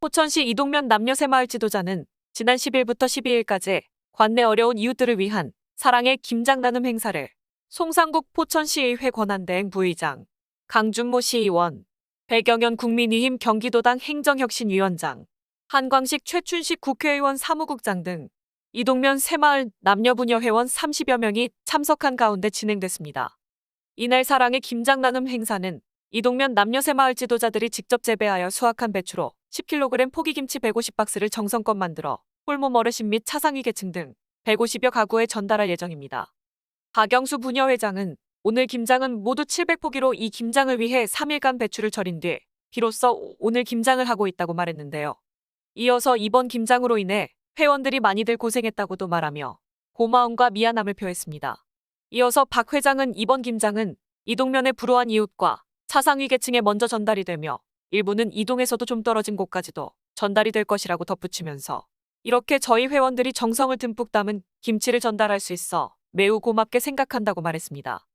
포천시 이동면 남녀새마을 지도자는 지난 10일부터 12일까지 관내 어려운 이웃들을 위한 사랑의 김장 나눔 행사를 송상국 포천시의회 권한대행 부의장, 강준모 시의원, 배경연 국민의힘 경기도당 행정혁신위원장, 한광식 최춘식 국회의원 사무국장 등 이동면 새마을 남녀부녀 회원 30여 명이 참석한 가운데 진행됐습니다. 이날 사랑의 김장 나눔 행사는 이동면 남녀새마을 지도자들이 직접 재배하여 수확한 배추로 10kg 포기김치 150박스를 정성껏 만들어 홀몸 어르신 및 차상위 계층 등 150여 가구에 전달할 예정입니다. 박영수 부녀회장은 오늘 김장은 모두 700포기로 이 김장을 위해 3일간 배추를 절인 뒤 비로소 오늘 김장을 하고 있다고 말했는데요. 이어서 이번 김장으로 인해 회원들이 많이들 고생했다고도 말하며 고마움과 미안함을 표했습니다. 이어서 박 회장은 이번 김장은 이동면의 불우한 이웃과 차상위 계층에 먼저 전달이 되며 일부는 이동에서도 좀 떨어진 곳까지도 전달이 될 것이라고 덧붙이면서 이렇게 저희 회원들이 정성을 듬뿍 담은 김치를 전달할 수 있어 매우 고맙게 생각한다고 말했습니다.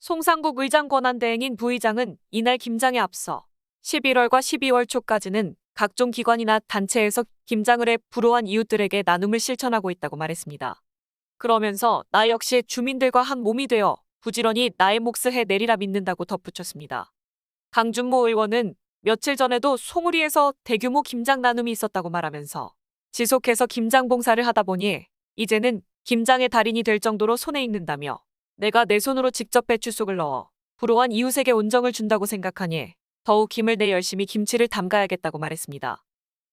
송상국 의장 권한대행인 부의장은 이날 김장에 앞서 11월과 12월 초까지는 각종 기관이나 단체에서 김장을 해 불우한 이웃들에게 나눔을 실천하고 있다고 말했습니다. 그러면서 나 역시 주민들과 한 몸이 되어 부지런히 나의 몫을 해내리라 믿는다고 덧붙였습니다. 강준모 의원은 며칠 전에도 송우리에서 대규모 김장 나눔이 있었다고 말하면서 지속해서 김장 봉사를 하다 보니 이제는 김장의 달인이 될 정도로 손에 익는다며 내가 내 손으로 직접 배추속을 넣어 불우한 이웃에게 온정을 준다고 생각하니 더욱 힘을 내 열심히 김치를 담가야겠다고 말했습니다.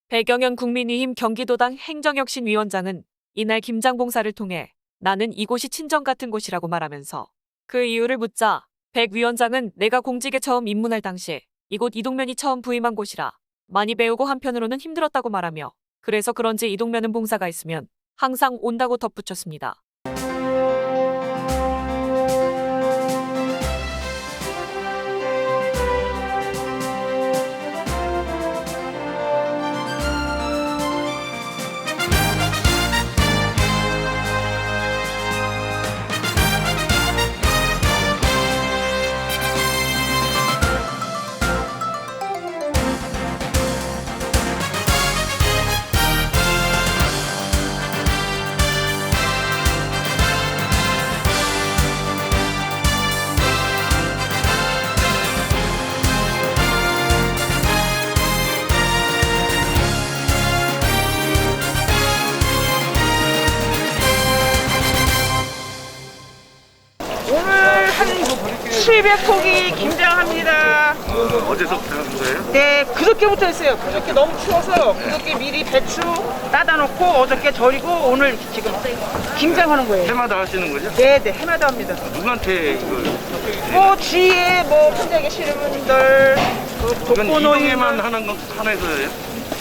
배경연 국민의힘 경기도당 행정혁신위원장은 이날 김장 봉사를 통해 나는 이곳이 친정 같은 곳이라고 말하면서 그 이유를 묻자 백 위원장은 내가 공직에 처음 입문할 당시 이곳 이동면이 처음 부임한 곳이라 많이 배우고 한편으로는 힘들었다고 말하며 그래서 그런지 이동면은 봉사가 있으면 항상 온다고 덧붙였습니다. 오늘 한 700포기 김장합니다. 어제서부터 하는 거예요? 네, 그저께부터 했어요. 그저께 너무 추워서 그저께 미리 배추 따다 놓고 어저께 절이고 오늘 지금 김장하는 거예요. 해마다 하시는 거죠? 네, 네, 해마다 합니다. 누구한테 이걸 뭐 주위에 뭐 혼자 계시는 분들, 그 이건 이동에만 하는 건 하나에서예요?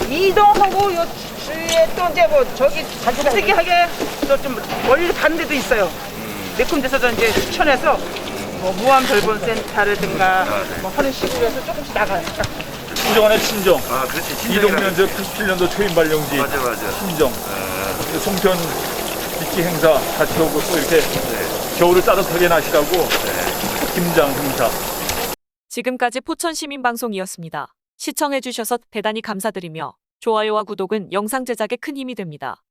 이동하고 요 주위에 또 이제 뭐 저기 특이하게 또 좀 멀리 가는 데도 있어요. 몇 군데서도 이제 추천해서 뭐 무한 돌봄센터라든가 뭐 하는 식으로 해서 조금씩 나가요. 신정안의 친정. 아 그렇지 이동면 저 97년도 초임 발령지 맞아 맞아 친정. 그 송편 미끼 행사 같이 오고 또 이렇게 겨울을 따뜻하게 나시라고 김장 행사. 지금까지 포천시민방송이었습니다. 시청해주셔서 대단히 감사드리며 좋아요와 구독은 영상 제작에 큰 힘이 됩니다.